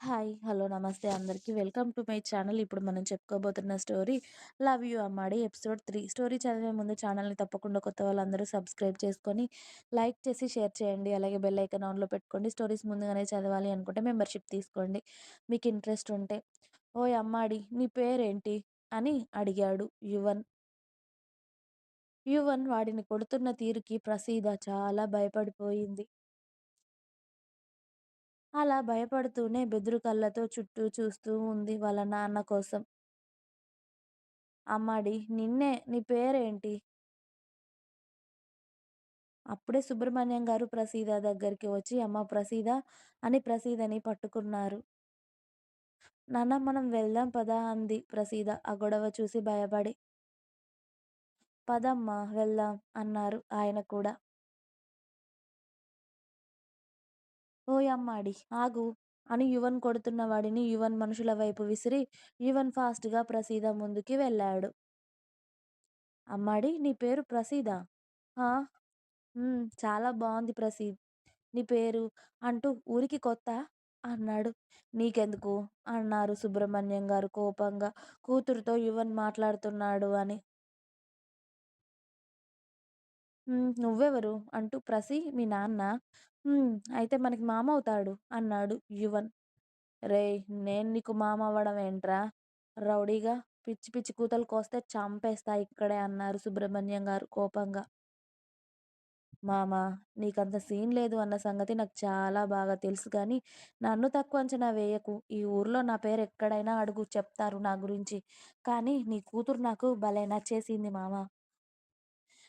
Hi. Hello. నమస్తే అందరికీ welcome to my channel. ఇప్పుడు మనం చెప్పుకోబోతున్న స్టోరీ 'లవ్ యూ అమ్మాడి' ఎపిసోడ్ త్రీ స్టోరీ చదివే ముందు ఛానల్‌ని తప్పకుండా కొత్త వాళ్ళందరూ సబ్స్క్రైబ్ చేసుకొని, లైక్ చేసి, షేర్ చేయండి. అలాగే బెల్ ఐకాన్ ఆన్‌లో పెట్టుకోండి. స్టోరీస్ ముందుగానే చదవాలి అనుకుంటే మెంబర్‌షిప్ తీసుకోండి. మీకు ఇంట్రెస్ట్ ఉంటే. ఓయ్ అమ్మాడి నీ పేరేంటి? అని అడిగాడు యువన్. యువన్ వాడిని కొడుతున్న తీరుకి ప్రసీద చాలా భయపడిపోయింది. అలా భయపడుతూనే బెదురు కళ్ళతో చుట్టూ చూస్తూ ఉంది వాళ్ళ నాన్న కోసం. అమ్మాడి నిన్నే. నీ పేరేంటి? అప్పుడే సుబ్రహ్మణ్యం గారు ప్రసీద దగ్గరికి వచ్చి అమ్మా ప్రసీద అని ప్రసీదని పట్టుకున్నారు. నాన్న మనం వెళ్దాం పద అంది ప్రసీద ఆ గొడవ చూసి భయపడి. పదమ్మా వెళ్దాం అన్నారు ఆయన కూడా. ఓయమ్మాడి ఆగు అని యువన్ కొడుతున్న వాడిని యువన్ మనుషుల వైపు విసిరి యువన్ ఫాస్ట్‌గా ప్రసీద ముందుకి వెళ్ళాడు. అమ్మాడి నీ పేరు ప్రసీద చాలా బాగుంది ప్రసీద్. నీ పేరు అంటూ ఊరికి కొత్త అన్నాడు. నీకెందుకు? అన్నారు సుబ్రహ్మణ్యం గారు కోపంగా కూతురుతో యువన్ మాట్లాడుతున్నాడు అని. నువ్వెవరు? అంటూ ప్రసి మీ నాన్న హ్మ్. అయితే మనకి మామవుతాడు అన్నాడు యువన్. రేయ్! నేను నీకు మామ అవ్వడం ఏంట్రా? రౌడీగా పిచ్చి పిచ్చి కూతలు కోస్తే చంపేస్తా ఇక్కడే అన్నారు సుబ్రహ్మణ్యం గారు కోపంగా. మామా! నీకంత సీన్ లేదు అన్న సంగతి నాకు చాలా బాగా తెలుసు గానీ, నన్ను తక్కువ అంచనా వేయకు. ఈ ఊర్లో నా పేరు ఎక్కడైనా అడుగు చెప్తారు నా గురించి. కానీ నీ కూతురు నాకు భలే నచ్చేసింది మామ.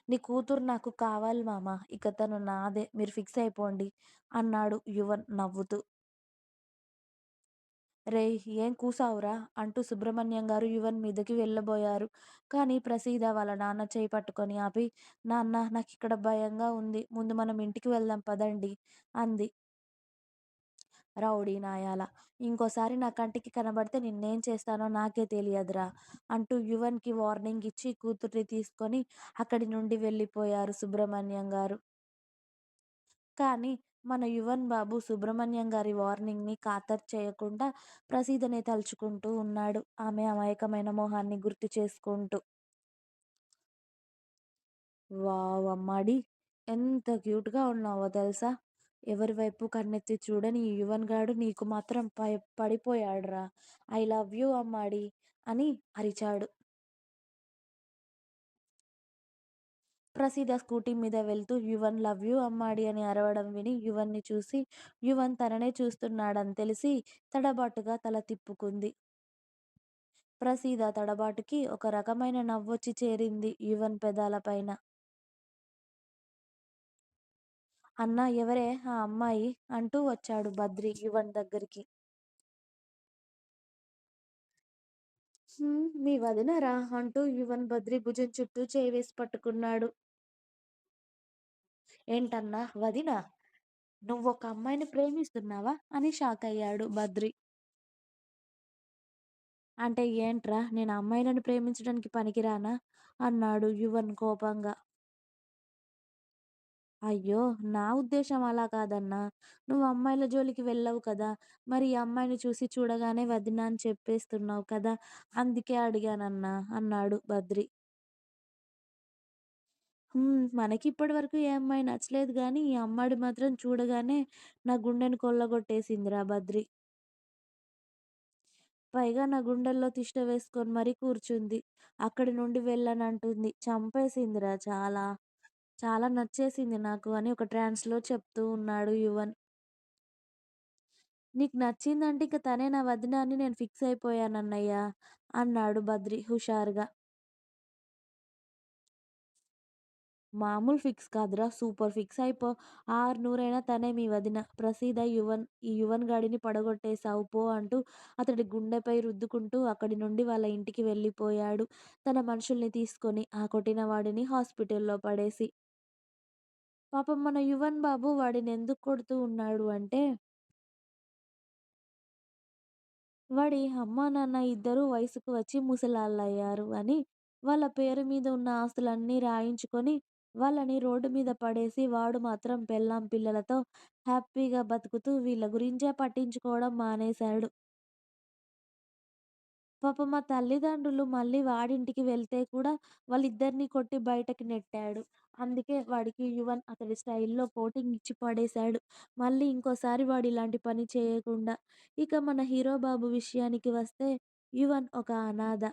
నీ కూతురు నాకు కావాలి మామ. ఇక తను నాదే మీరు ఫిక్స్ అయిపోండి అన్నాడు యువన్ నవ్వుతూ. రేయ్! ఏం కూసావురా? అంటూ సుబ్రహ్మణ్యం గారు యువన్ మీదకి వెళ్ళబోయారు. కానీ ప్రసీద వాళ్ళ నాన్న చేయి పట్టుకొని ఆపి నాన్న నాకు ఇక్కడ భయంగా ఉంది. ముందు మనం ఇంటికి వెళ్దాం పదండి అంది. రౌడీ నాయాల! ఇంకోసారి నా కంటికి కనబడితే నిన్నేం చేస్తానో నాకే తెలియదురా! అంటూ యువన్‌కి వార్నింగ్ ఇచ్చి కూతుర్ని తీసుకొని అక్కడి నుండి వెళ్ళిపోయారు సుబ్రహ్మణ్యం గారు. కానీ మన యువన్ బాబు సుబ్రహ్మణ్యం గారి వార్నింగ్‌ని ఖాతరు చేయకుండా ప్రసీదనే తలుచుకుంటూ ఉన్నాడు. ఆమె అమాయకమైన మొహాన్ని గుర్తు చేసుకుంటూ. వావ్ అమ్మాడి! ఎంత క్యూట్‌గా ఉన్నావో తెలుసా? ఎవరి వైపు కన్నెత్తి చూడని యువన్ గాడు నీకు మాత్రం పై పడిపోయాడురా! ఐ లవ్ యూ అమ్మాడి అని అరిచాడు. ప్రసీద స్కూటీ మీద వెళ్తూ యువన్ లవ్ యూ అమ్మాడి అని అరవడం విని యువన్‌ని చూసి యువన్ తననే చూస్తున్నాడని తెలిసి తడబాటుగా తల తిప్పుకుంది. ప్రసీద తడబాటుకి ఒక రకమైన నవ్వొచ్చి చేరింది యువన్ పెదాల అన్నా ఎవరే ఆ అమ్మాయి? అంటూ వచ్చాడు బద్రి యువన్ దగ్గరికి. హ్మ్. మీ వదినరా? అంటూ యువన్ బద్రి భుజం చుట్టూ చేయి వేసి పట్టుకున్నాడు. ఏంటన్నా వదినా? నువ్వొక అమ్మాయిని ప్రేమిస్తున్నావా? అని షాకయ్యాడు బద్రి. అంటే ఏంట్రా నేను అమ్మాయిలను ప్రేమించడానికి పనికిరానా? అన్నాడు యువన్ కోపంగా. అయ్యో! నా ఉద్దేశ్యం అలా కాదన్నా! నువ్వు అమ్మాయిల జోలికి వెళ్ళవు కదా! మరి ఈ అమ్మాయిని చూసి చూడగానే వదిన అని చెప్పేస్తున్నావు కదా! అందుకే అడిగానన్నా అన్నాడు బద్రి. హ్మ్. మనకి ఇప్పటి వరకు ఏ అమ్మాయి నచ్చలేదు గానీ, ఈ అమ్మాడి మాత్రం చూడగానే నా గుండెని కొల్లగొట్టేసిందిరా బద్రి. పైగా నా గుండెల్లో తిష్ట వేసుకొని మరీ కూర్చుంది. అక్కడి నుండి వెళ్ళనంటుంది. చంపేసిందిరా చాలా. చాలా నచ్చేసింది నాకు అని ఒక ట్రాన్స్‌లో చెప్తూ ఉన్నాడు యువన్. నీకు నచ్చిందంటే ఇంక తనే నా వదిన అని నేను ఫిక్స్ అయిపోయానన్నయ్య అన్నాడు బద్రి హుషారుగా. మామూలు ఫిక్స్ కాదురా సూపర్ ఫిక్స్ అయిపో. ఆరు నూరైనా తనే మీ వదిన. ప్రసీద యువన్ ఈ యువన్ గాడిని పడగొట్టేశావు పో అంటూ అతడి గుండెపై రుద్దుకుంటూ అక్కడి నుండి వాళ్ళ ఇంటికి వెళ్ళిపోయాడు. తన మనుషుల్ని తీసుకొని ఆ కొట్టిన వాడిని హాస్పిటల్‌లో పడేసి. పాపం మన యువన్ బాబు వాడినెందుకు కొడుతూ ఉన్నాడు అంటే వాడి అమ్మా, నాన్న ఇద్దరూ వయసుకు వచ్చి ముసలాళ్ళయ్యారు అని వాళ్ళ పేరు మీద ఉన్న ఆస్తులన్నీ రాయించుకొని వాళ్ళని రోడ్డు మీద పడేసి వాడు మాత్రం పెళ్ళాం, పిల్లలతో హ్యాపీగా బతుకుతూ వీళ్ళ గురించే పట్టించుకోవడం మానేశాడు. పాపం మా తల్లిదండ్రులు మళ్ళీ వాడింటికి వెళ్తే కూడా వాళ్ళిద్దరిని కొట్టి బయటకి నెట్టాడు. అందుకే వాడికి యువన్ అతడి స్టైల్‌లో కోటింగ్ ఇచ్చి పడేశాడు. మళ్ళీ ఇంకోసారి వాడు ఇలాంటి పని చేయకుండా. ఇక మన హీరో బాబు విషయానికి వస్తే యువన్ ఒక అనాథ.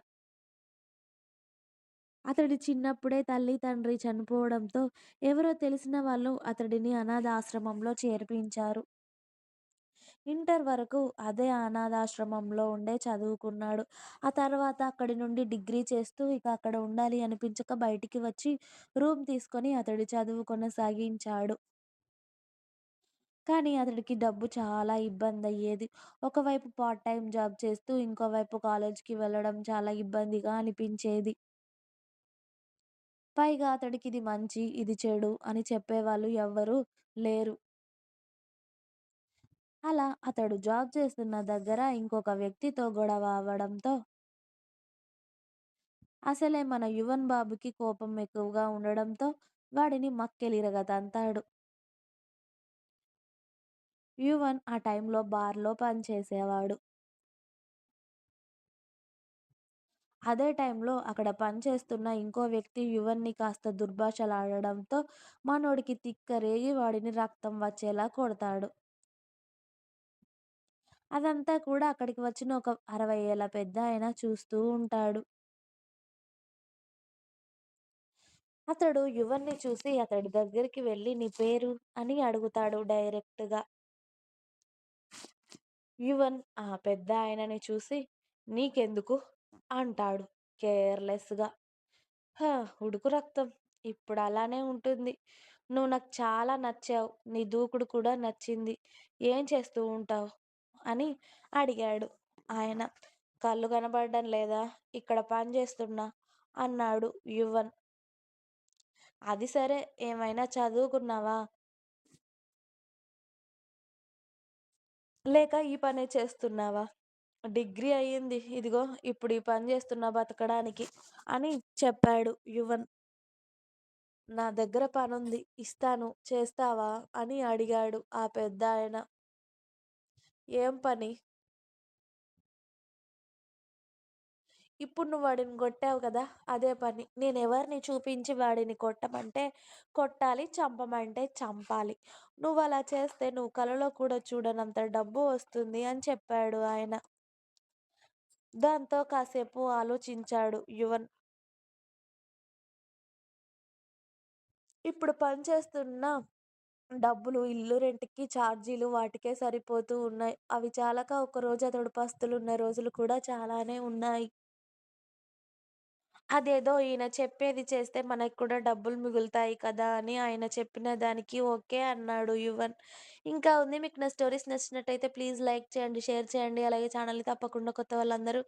అతడి చిన్నప్పుడే తల్లి, తండ్రి చనిపోవడంతో ఎవరో తెలిసిన వాళ్ళు అతడిని అనాథ ఆశ్రమంలో చేర్పించారు. ఇంటర్ వరకు అదే అనాథాశ్రమంలో ఉండే చదువుకున్నాడు. ఆ తర్వాత అక్కడి నుండి డిగ్రీ చేస్తూ ఇక అక్కడ ఉండాలి అనిపించక బయటికి వచ్చి రూమ్ తీసుకొని అతడి చదువు కొనసాగించాడు. కానీ అతడికి డబ్బు చాలా ఇబ్బంది అయ్యేది ఒకవైపు పార్ట్ టైం జాబ్ చేస్తూ ఇంకోవైపు కాలేజ్‌కి వెళ్ళడం చాలా ఇబ్బందిగా అనిపించేది. పైగా అతడికి ఇది మంచి, ఇది చెడు అని చెప్పేవాళ్ళు ఎవ్వరూ లేరు. అలా అతడు జాబ్ చేస్తున్న దగ్గర ఇంకొక వ్యక్తితో గొడవ అవ్వడంతో అసలే మన యువన్ బాబుకి కోపం ఎక్కువగా ఉండడంతో వాడిని మక్కెలిరగ తంతాడు. యువన్ ఆ టైంలో బార్‌లో పనిచేసేవాడు. అదే టైంలో అక్కడ పనిచేస్తున్న ఇంకో వ్యక్తి యువన్‌ని కాస్త దుర్భాషలాడడంతో మనోడికి తిక్కరేగి వాడిని రక్తం వచ్చేలా కొడతాడు. అదంతా కూడా అక్కడికి వచ్చిన ఒక 60 ఏళ్ళ పెద్దాయన చూస్తూ ఉంటాడు. అతడు యువన్‌ని చూసి అతడి దగ్గరికి వెళ్ళి "నీ పేరు?" అని అడుగుతాడు డైరెక్ట్‌గా. యువన్ ఆ పెద్దాయనని చూసి "నీకెందుకు?" అంటాడు కేర్‌లెస్‌గా. హ ఉడుకు రక్తం. ఇప్పుడు అలానే ఉంటుంది. నువ్వు నాకు చాలా నచ్చావు. నీ దూకుడు కూడా నచ్చింది. ఏం చేస్తూ ఉంటావు?" అని అడిగాడు ఆయన. "కళ్ళు కనబడడం లేదా? ఇక్కడ పని చేస్తున్నా" అన్నాడు యువన్. "అది సరే ఏమైనా చదువుకున్నావా? లేక ఈ పనే చేస్తున్నావా?" "డిగ్రీ అయ్యింది. ఇదిగో ఇప్పుడు ఈ పని చేస్తున్నా బతకడానికి" అని చెప్పాడు యువన్. "నా దగ్గర పనుంది. ఇస్తాను చేస్తావా?" అని అడిగాడు ఆ పెద్దాయన. "ఏం పని?" "ఇప్పుడు నువ్వు వాడిని కొట్టావు కదా! అదే పని. నేను ఎవరిని చూపించి వాడిని కొట్టమంటే కొట్టాలి, చంపమంటే చంపాలి. నువ్వు అలా చేస్తే నువ్వు కలలో కూడా చూడనంత డబ్బు వస్తుంది" అని చెప్పాడు ఆయన. దాంతో కాసేపు ఆలోచించాడు యువన్. ఇప్పుడు పని చేస్తున్న డబ్బులు ఇల్లు రెంట్‌కి, ఛార్జీలు వాటికే సరిపోతూ ఉన్నాయి. అవి చాలక ఒకరోజు అతడు పస్తులున్న రోజులు కూడా చాలానే ఉన్నాయి. అదేదో ఈయన చెప్పేది చేస్తే మనకి కూడా డబ్బులు మిగులుతాయి కదా! అని ఆయన చెప్పిన దానికి ఓకే అన్నాడు యువన్. ఇంకా ఉంది. మీకు నా స్టోరీస్ నచ్చినట్టయితే ప్లీజ్ లైక్ చేయండి, షేర్ చేయండి. అలాగే ఛానల్‌ని తప్పకుండా కొత్త వాళ్ళందరూ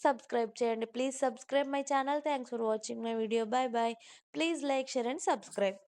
సబ్స్క్రైబ్ చేయండి. Please subscribe my channel. Thanks for watching my video. Bye bye. Please like, share and subscribe.